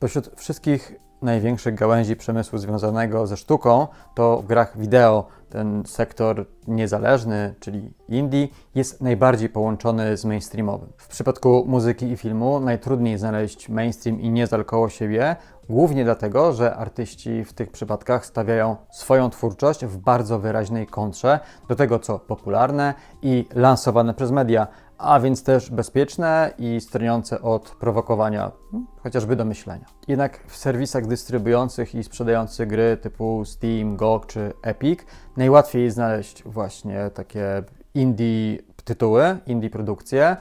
Pośród wszystkich największych gałęzi przemysłu związanego ze sztuką, to w grach wideo ten sektor niezależny, czyli indie, jest najbardziej połączony z mainstreamowym. W przypadku muzyki i filmu najtrudniej znaleźć mainstream i niezal koło siebie, głównie dlatego, że artyści w tych przypadkach stawiają swoją twórczość w bardzo wyraźnej kontrze do tego, co popularne i lansowane przez media, a więc też bezpieczne i stroniące od prowokowania, hmm, chociażby do myślenia. Jednak w serwisach dystrybuujących i sprzedających gry typu Steam, GOG czy Epic najłatwiej znaleźć właśnie takie indie tytuły, indie produkcje,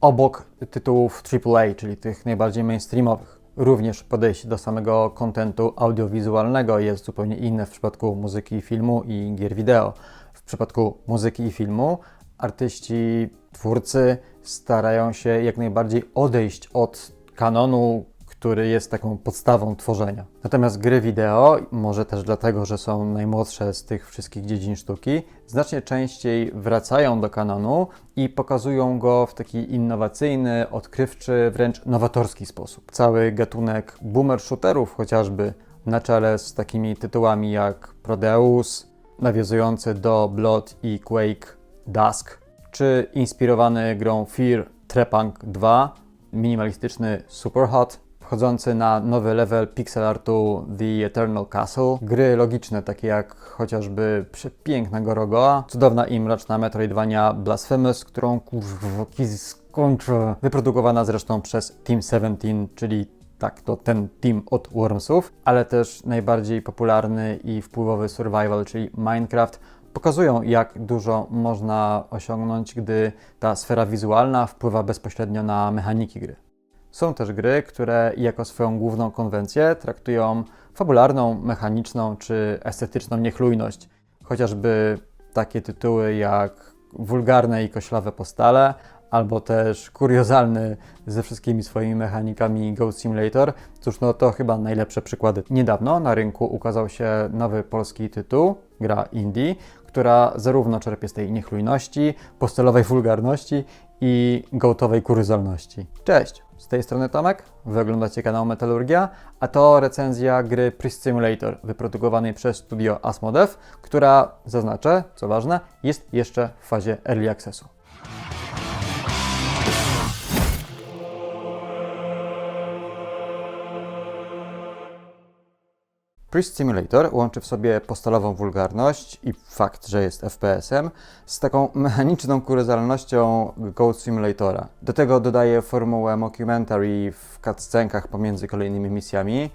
obok tytułów AAA, czyli tych najbardziej mainstreamowych. Również podejście do samego kontentu audiowizualnego jest zupełnie inne w przypadku muzyki i filmu i gier wideo. W przypadku muzyki i filmu artyści, twórcy starają się jak najbardziej odejść od kanonu, który jest taką podstawą tworzenia. Natomiast gry wideo, może też dlatego, że są najmłodsze z tych wszystkich dziedzin sztuki, znacznie częściej wracają do kanonu i pokazują go w taki innowacyjny, odkrywczy, wręcz nowatorski sposób. Cały gatunek boomer shooterów chociażby, na czele z takimi tytułami jak Prodeus, nawiązujący do Blood i Quake Dusk, czy inspirowany grą Fear Trepang 2, minimalistyczny Superhot, wchodzący na nowy level pixel artu The Eternal Castle, gry logiczne takie jak chociażby przepiękna Gorogoa, cudowna i mroczna Metroidvania Blasphemous, którą kurwa skończę, wyprodukowana zresztą przez Team 17, czyli tak, to ten team od Wormsów, ale też najbardziej popularny i wpływowy survival, czyli Minecraft, pokazują, jak dużo można osiągnąć, gdy ta sfera wizualna wpływa bezpośrednio na mechaniki gry. Są też gry, które jako swoją główną konwencję traktują fabularną, mechaniczną czy estetyczną niechlujność. Chociażby takie tytuły jak wulgarne i koślawe postale, albo też kuriozalny ze wszystkimi swoimi mechanikami Goat Simulator. Cóż, no to chyba najlepsze przykłady. Niedawno na rynku ukazał się nowy polski tytuł, gra indie, która zarówno czerpie z tej niechlujności, postelowej wulgarności i gołtowej kuriozalności. Cześć, z tej strony Tomek, wy oglądacie kanał Metalurgia, a to recenzja gry Priest Simulator, wyprodukowanej przez studio Asmodev, która, zaznaczę, co ważne, jest jeszcze w fazie Early Accessu. Priest Simulator łączy w sobie postalową wulgarność i fakt, że jest FPS-em z taką mechaniczną kuriozalnością Goat Simulatora. Do tego dodaje formułę mockumentary w cutscenkach pomiędzy kolejnymi misjami.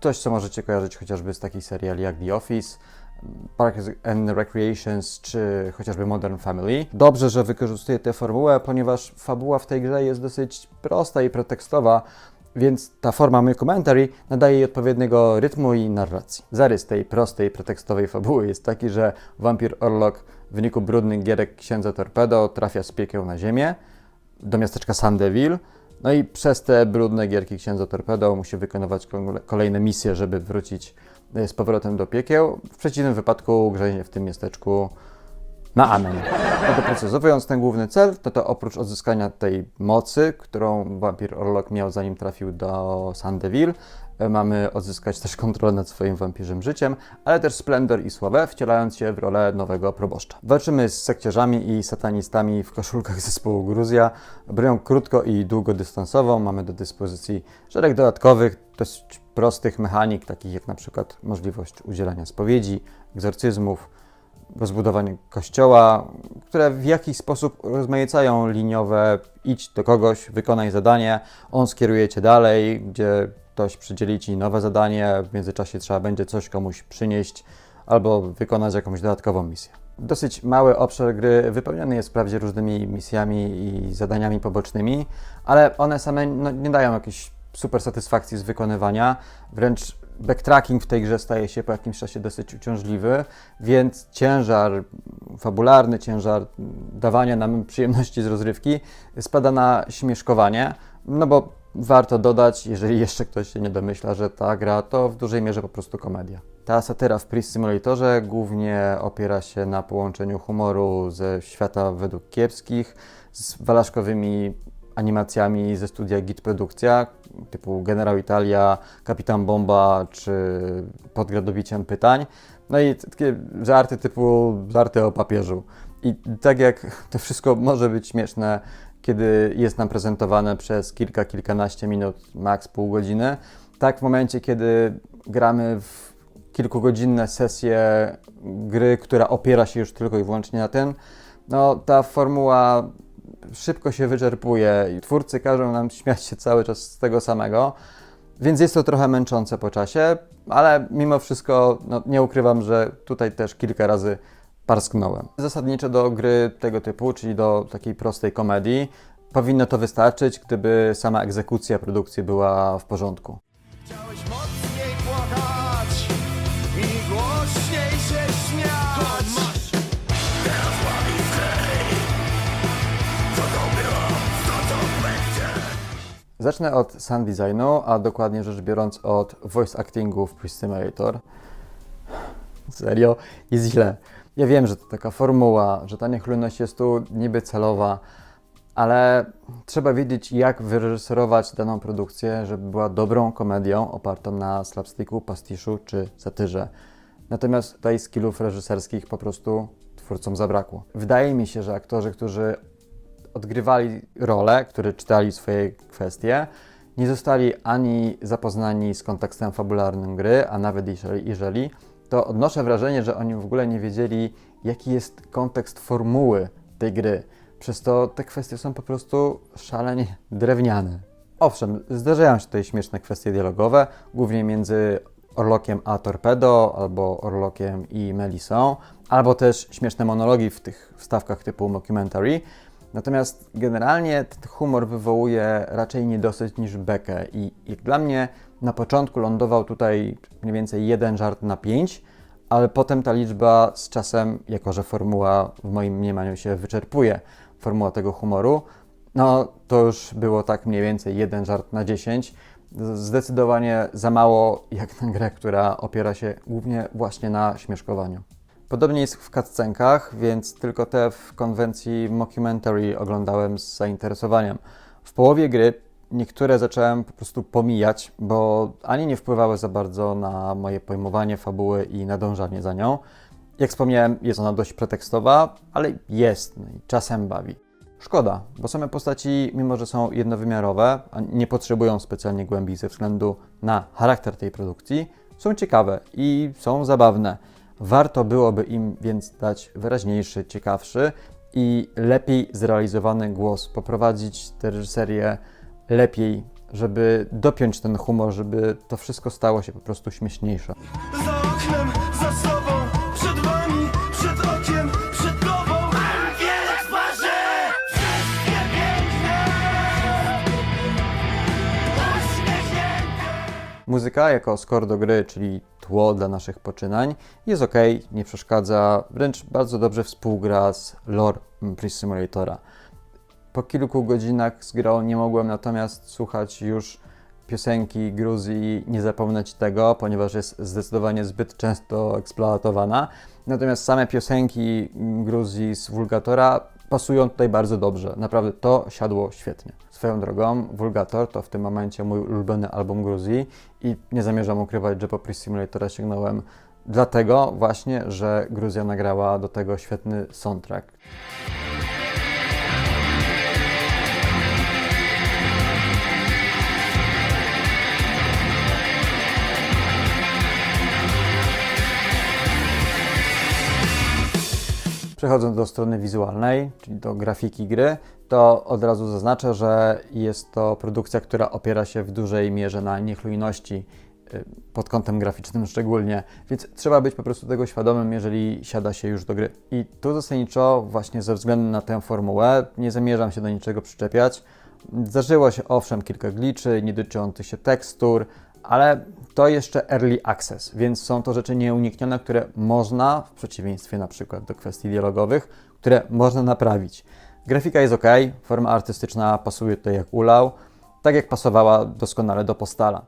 Coś, co możecie kojarzyć chociażby z takich seriali jak The Office, Parks and Recreations czy chociażby Modern Family. Dobrze, że wykorzystuje tę formułę, ponieważ fabuła w tej grze jest dosyć prosta i pretekstowa, więc ta forma mockumentary nadaje jej odpowiedniego rytmu i narracji. Zarys tej prostej, pretekstowej fabuły jest taki, że wampir Orlok w wyniku brudnych gierek księdza Torpedo trafia z piekieł na ziemię, do miasteczka Sandeville, no i przez te brudne gierki księdza Torpedo musi wykonywać kole- kolejne misje, żeby wrócić e, z powrotem do piekieł. W przeciwnym wypadku grzenie w tym miasteczku na amen. No doprecyzowując ten główny cel, to to oprócz odzyskania tej mocy, którą wampir Orlok miał zanim trafił do Sandeville, e, mamy odzyskać też kontrolę nad swoim wampirzym życiem, ale też splendor i sławę, wcielając się w rolę nowego proboszcza. Walczymy z sekciarzami i satanistami w koszulkach zespołu Gruzja, bronią krótko i długodystansową, mamy do dyspozycji szereg dodatkowych, dość prostych mechanik, takich jak na przykład możliwość udzielania spowiedzi, egzorcyzmów, rozbudowanie kościoła, które w jakiś sposób rozmaicają liniowe idź do kogoś, wykonaj zadanie, on skieruje cię dalej, gdzie ktoś przydzieli ci nowe zadanie, w międzyczasie trzeba będzie coś komuś przynieść albo wykonać jakąś dodatkową misję. Dosyć mały obszar gry wypełniony jest wprawdzie różnymi misjami i zadaniami pobocznymi, ale one same no, nie dają jakiejś super satysfakcji z wykonywania, wręcz backtracking w tej grze staje się po jakimś czasie dosyć uciążliwy, więc ciężar fabularny, ciężar dawania nam przyjemności z rozrywki spada na śmieszkowanie, no bo warto dodać, jeżeli jeszcze ktoś się nie domyśla, że ta gra to w dużej mierze po prostu komedia. Ta satyra w Priest Simulatorze głównie opiera się na połączeniu humoru ze świata według kiepskich z walaszkowymi animacjami ze studia Git Produkcja, typu Generał Italia, Kapitan Bomba czy Pod gradowiciem pytań. No i takie żarty typu żarty o papieżu. I tak jak to wszystko może być śmieszne, kiedy jest nam prezentowane przez kilka, kilkanaście minut, maks pół godziny, tak w momencie, kiedy gramy w kilkugodzinne sesje gry, która opiera się już tylko i wyłącznie na tym, no ta formuła szybko się wyczerpuje i twórcy każą nam śmiać się cały czas z tego samego, więc jest to trochę męczące po czasie, ale mimo wszystko no, nie ukrywam, że tutaj też kilka razy parsknąłem. Zasadniczo do gry tego typu, czyli do takiej prostej komedii, powinno to wystarczyć, gdyby sama egzekucja produkcji była w porządku. Zacznę od sound designu, a dokładnie rzecz biorąc od voice actingu w Priest Simulator. Serio, jest źle. Ja wiem, że to taka formuła, że ta niechlujność jest tu niby celowa, ale trzeba wiedzieć, jak wyreżyserować daną produkcję, żeby była dobrą komedią opartą na slapsticku, pastiszu czy satyrze. Natomiast tutaj skillów reżyserskich po prostu twórcom zabrakło. Wydaje mi się, że aktorzy, którzy odgrywali role, które czytali swoje kwestie, nie zostali ani zapoznani z kontekstem fabularnym gry, a nawet jeżeli, jeżeli, to odnoszę wrażenie, że oni w ogóle nie wiedzieli, jaki jest kontekst formuły tej gry. Przez to te kwestie są po prostu szalenie drewniane. Owszem, zdarzają się tutaj śmieszne kwestie dialogowe, głównie między Orlokiem a Torpedo, albo Orlokiem i Melisą, albo też śmieszne monologi w tych wstawkach typu mockumentary. Natomiast generalnie ten humor wywołuje raczej niedosyt niż bekę i jak dla mnie na początku lądował tutaj mniej więcej jeden żart na pięć, ale potem ta liczba z czasem, jako że formuła w moim mniemaniu się wyczerpuje, formuła tego humoru, no to już było tak mniej więcej jeden żart na 10. Zdecydowanie za mało jak na grę, która opiera się głównie właśnie na śmieszkowaniu. Podobnie jest w cutscenkach, więc tylko te w konwencji mockumentary oglądałem z zainteresowaniem. W połowie gry niektóre zacząłem po prostu pomijać, bo ani nie wpływały za bardzo na moje pojmowanie fabuły i nadążanie za nią. Jak wspomniałem, jest ona dość pretekstowa, ale jest no i czasem bawi. Szkoda, bo same postaci, mimo że są jednowymiarowe, a nie potrzebują specjalnie głębi ze względu na charakter tej produkcji, są ciekawe i są zabawne. Warto byłoby im więc dać wyraźniejszy, ciekawszy i lepiej zrealizowany głos, poprowadzić tę reżyserię lepiej, żeby dopiąć ten humor, żeby to wszystko stało się po prostu śmieszniejsze. Muzyka jako skor do gry, czyli tło dla naszych poczynań, jest ok, nie przeszkadza, wręcz bardzo dobrze współgra z lore Priest Simulatora. Po kilku godzinach z grą nie mogłem natomiast słuchać już piosenki Gruzji Nie zapomnieć tego, ponieważ jest zdecydowanie zbyt często eksploatowana. Natomiast same piosenki Gruzji z Vulgatora pasują tutaj bardzo dobrze. Naprawdę to siadło świetnie. Swoją drogą, Vulgator to w tym momencie mój ulubiony album Gruzji i nie zamierzam ukrywać, że po Priest Simulatora sięgnąłem dlatego właśnie, że Gruzja nagrała do tego świetny soundtrack. Przechodząc do strony wizualnej, czyli do grafiki gry, to od razu zaznaczę, że jest to produkcja, która opiera się w dużej mierze na niechlujności y, pod kątem graficznym szczególnie, więc trzeba być po prostu tego świadomym, jeżeli siada się już do gry. I tu zasadniczo właśnie ze względu na tę formułę nie zamierzam się do niczego przyczepiać. Zdarzyło się owszem kilka gliczy nie dotyczących się tekstur, ale to jeszcze early access, więc są to rzeczy nieuniknione, które można, w przeciwieństwie na przykład do kwestii dialogowych, które można naprawić. Grafika jest ok, forma artystyczna pasuje tutaj jak ulał, tak jak pasowała doskonale do postala.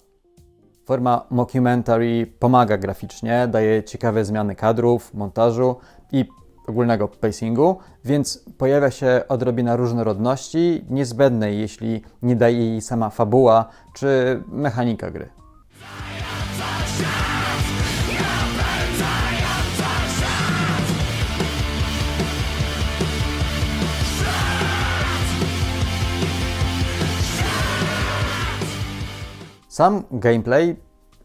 Forma mockumentary pomaga graficznie, daje ciekawe zmiany kadrów, montażu i ogólnego pacingu, więc pojawia się odrobina różnorodności, niezbędnej, jeśli nie daje jej sama fabuła czy mechanika gry. Sam gameplay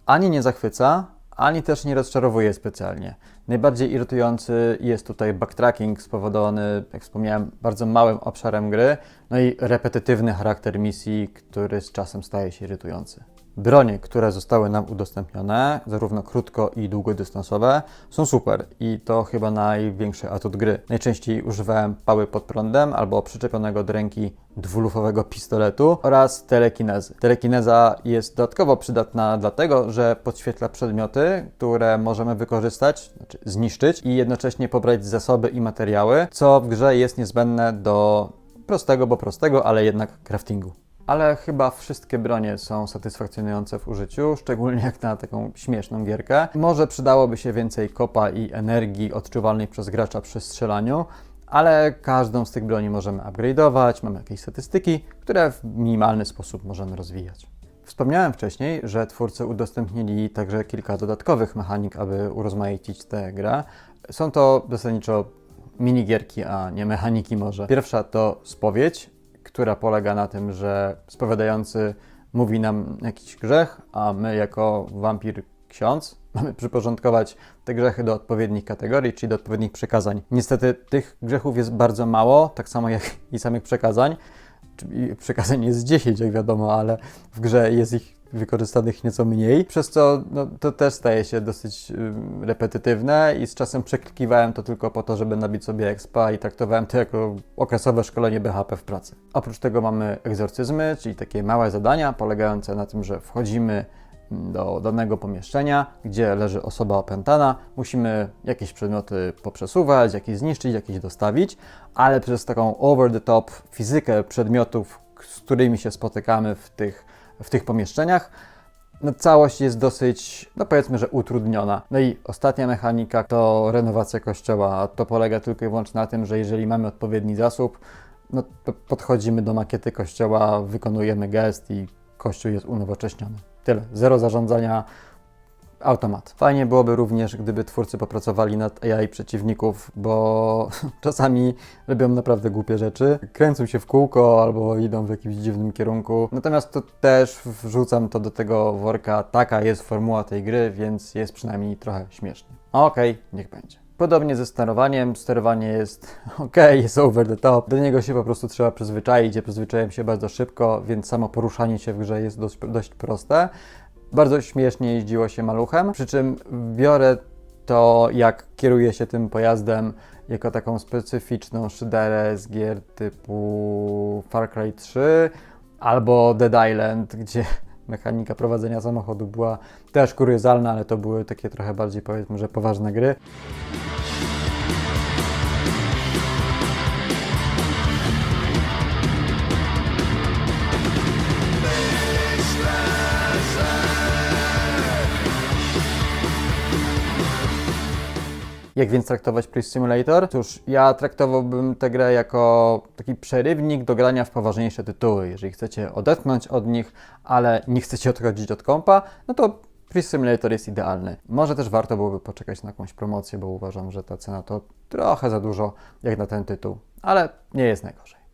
ani nie zachwyca, ani też nie rozczarowuje specjalnie. Najbardziej irytujący jest tutaj backtracking spowodowany, jak wspomniałem, bardzo małym obszarem gry, no i repetytywny charakter misji, który z czasem staje się irytujący. Bronie, które zostały nam udostępnione, zarówno krótko i długodystansowe, są super i to chyba największy atut gry. Najczęściej używałem pały pod prądem albo przyczepionego do ręki dwulufowego pistoletu oraz telekinezy. Telekineza jest dodatkowo przydatna dlatego, że podświetla przedmioty, które możemy wykorzystać, znaczy zniszczyć i jednocześnie pobrać zasoby i materiały, co w grze jest niezbędne do prostego, bo prostego, ale jednak craftingu. Ale chyba wszystkie bronie są satysfakcjonujące w użyciu, szczególnie jak na taką śmieszną gierkę. Może przydałoby się więcej kopa i energii odczuwalnej przez gracza przy strzelaniu, ale każdą z tych broni możemy upgrade'ować, mamy jakieś statystyki, które w minimalny sposób możemy rozwijać. Wspomniałem wcześniej, że twórcy udostępnili także kilka dodatkowych mechanik, aby urozmaicić tę grę. Są to zasadniczo minigierki, a nie mechaniki może. Pierwsza to spowiedź, która polega na tym, że spowiadający mówi nam jakiś grzech, a my jako wampir ksiądz mamy przyporządkować te grzechy do odpowiednich kategorii, czyli do odpowiednich przekazań. Niestety tych grzechów jest bardzo mało, tak samo jak i samych przekazań. Przekazań jest 10, jak wiadomo, ale w grze jest ich wykorzystanych nieco mniej, przez co no, to też staje się dosyć ym, repetytywne i z czasem przeklikiwałem to tylko po to, żeby nabić sobie expa i traktowałem to jako okresowe szkolenie BHP w pracy. Oprócz tego mamy egzorcyzmy, czyli takie małe zadania polegające na tym, że wchodzimy do danego pomieszczenia, gdzie leży osoba opętana. Musimy jakieś przedmioty poprzesuwać, jakieś zniszczyć, jakieś dostawić, ale przez taką over the top fizykę przedmiotów, z którymi się spotykamy w tych, w tych pomieszczeniach, no, całość jest dosyć, no powiedzmy, że utrudniona. No i ostatnia mechanika to renowacja kościoła. To polega tylko i wyłącznie na tym, że jeżeli mamy odpowiedni zasób, no to podchodzimy do makiety kościoła, wykonujemy gest i kościół jest unowocześniony. Tyle. Zero zarządzania, automat. Fajnie byłoby również, gdyby twórcy popracowali nad AI przeciwników, bo czasami robią naprawdę głupie rzeczy. Kręcą się w kółko albo idą w jakimś dziwnym kierunku. Natomiast to też wrzucam to do tego worka. Taka jest formuła tej gry, więc jest przynajmniej trochę śmiesznie. Okej, niech będzie. Podobnie ze sterowaniem. Sterowanie jest ok, jest over the top. Do niego się po prostu trzeba przyzwyczaić. Ja przyzwyczaiłem się bardzo szybko, więc samo poruszanie się w grze jest dość, dość proste. Bardzo śmiesznie jeździło się maluchem, przy czym biorę to, jak kieruje się tym pojazdem, jako taką specyficzną szyderę z gier typu Far Cry 3 albo Dead Island, gdzie mechanika prowadzenia samochodu była też kuriozalna, ale to były takie trochę bardziej, powiedzmy, że poważne gry. Jak więc traktować Police Simulator? Cóż, ja traktowałbym tę grę jako taki przerywnik do grania w poważniejsze tytuły. Jeżeli chcecie odetchnąć od nich, ale nie chcecie odchodzić od kompa, no to Police Simulator jest idealny. Może też warto byłoby poczekać na jakąś promocję, bo uważam, że ta cena to trochę za dużo jak na ten tytuł, ale nie jest najgorzej.